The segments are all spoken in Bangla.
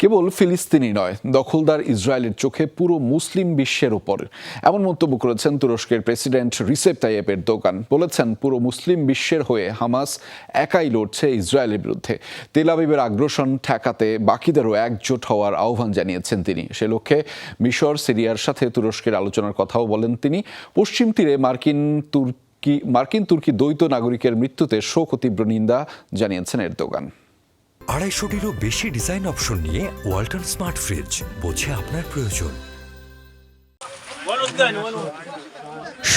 কেবল ফিলিস্তিনি নয়, দখলদার ইসরায়েলের চোখে পুরো মুসলিম বিশ্বের উপর। এমন মন্তব্য করেছেন তুরস্কের প্রেসিডেন্ট রিসেপ তাইয়েপ এরদোগান। বলেছেন, পুরো মুসলিম বিশ্বের হয়ে হামাস একাই লড়ছে ইসরায়েলের বিরুদ্ধে। তেল আবিবের আগ্রাসন ঠেকাতে বাকিদেরও একজোট হওয়ার আহ্বান জানিয়েছেন তিনি। সে লক্ষ্যে মিশর, সিরিয়ার সাথে তুরস্কের আলোচনার কথাও বলেন তিনি। পশ্চিম তীরে মার্কিন তুর্কি মার্কিন তুর্কি দ্বৈত নাগরিকের মৃত্যুতে শোক তীব্র নিন্দা জানিয়েছেন এর এরদোগান। আড়াইশোটিরও বেশি ডিজাইন অপশন নিয়ে ওয়ালটন স্মার্ট ফ্রিজ, বোঝে আপনার প্রয়োজন।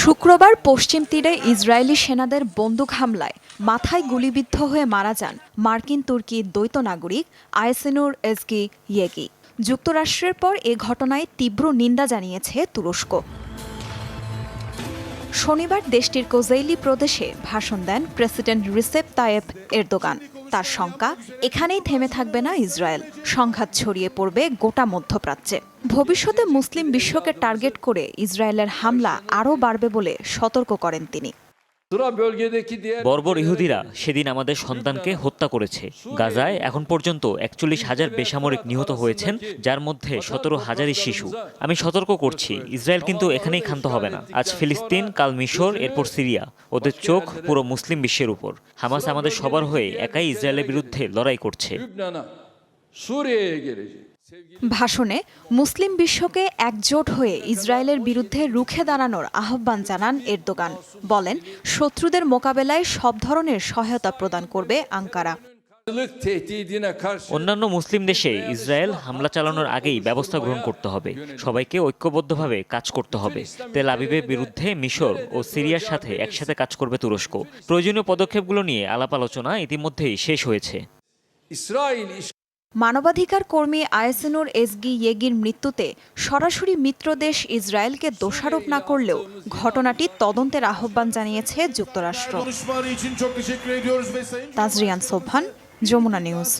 শুক্রবার পশ্চিম তীরে ইসরায়েলি সেনাদের বন্দুক হামলায় মাথায় গুলিবিদ্ধ হয়ে মারা যান মার্কিন তুর্কি দ্বৈত নাগরিক আয়সেনুর এজকি ইয়েগি। যুক্তরাষ্ট্রের পর এ ঘটনায় তীব্র নিন্দা জানিয়েছে তুরস্ক। শনিবার দেশটির কোজেইলি প্রদেশে ভাষণ দেন প্রেসিডেন্ট রিসেপ তায়েব এরদোগান। তার শঙ্কা, এখানেই থেমে থাকবে না ইসরায়েল। সংঘাত ছড়িয়ে পড়বে গোটা মধ্যপ্রাচ্যে। ভবিষ্যতে মুসলিম বিশ্বকে টার্গেট করে ইসরায়েলের হামলা আরও বাড়বে বলে সতর্ক করেন তিনি। বর্বর ইহুদিরা সেদিন আমাদের সন্তানকে হত্যা করেছে। গাজায় এখন পর্যন্ত একচল্লিশ হাজার বেসামরিক নিহত হয়েছেন যার মধ্যে সতেরো হাজারই শিশু। আমি সতর্ক করছি ইসরায়েল কিন্তু এখানেই ক্ষান্ত হবে না। আজ ফিলিস্তিন কাল মিশর এরপর সিরিয়া। ওদের চোখ পুরো মুসলিম বিশ্বের উপর। হামাস আমাদের সবার হয়ে একাই ইসরায়েলের বিরুদ্ধে লড়াই করছে. ভাষণে মুসলিম বিশ্বকে একজোট হয়ে ইসরায়েলের বিরুদ্ধে রুখে দাঁড়ানোর আহ্বান জানান এরদোগান। বলেন শত্রুদের মোকাবেলায় সব ধরনের সহায়তা প্রদান করবে আঙ্কারা। অন্যান্য মুসলিম দেশে ইসরায়েল হামলা চালানোর আগেই ব্যবস্থা গ্রহণ করতে হবে। সবাইকে ঐক্যবদ্ধভাবে কাজ করতে হবে। তেল আবিবের বিরুদ্ধে মিশর ও সিরিয়ার সাথে একসাথে কাজ করবে তুরস্ক। প্রয়োজনীয় পদক্ষেপগুলো নিয়ে আলাপ আলোচনা ইতিমধ্যেই শেষ হয়েছে। মানবাধিকার কর্মী আয়েসেনুর এসগি ইয়েগির মৃত্যুতে সরাসরি মিত্রদেশ ইসরায়েলকে দোষারোপ না করলেও ঘটনাটি তদন্তের আহ্বান জানিয়েছে যুক্তরাষ্ট্র। তাজরিয়ান সোভান যমুনা নিউজ।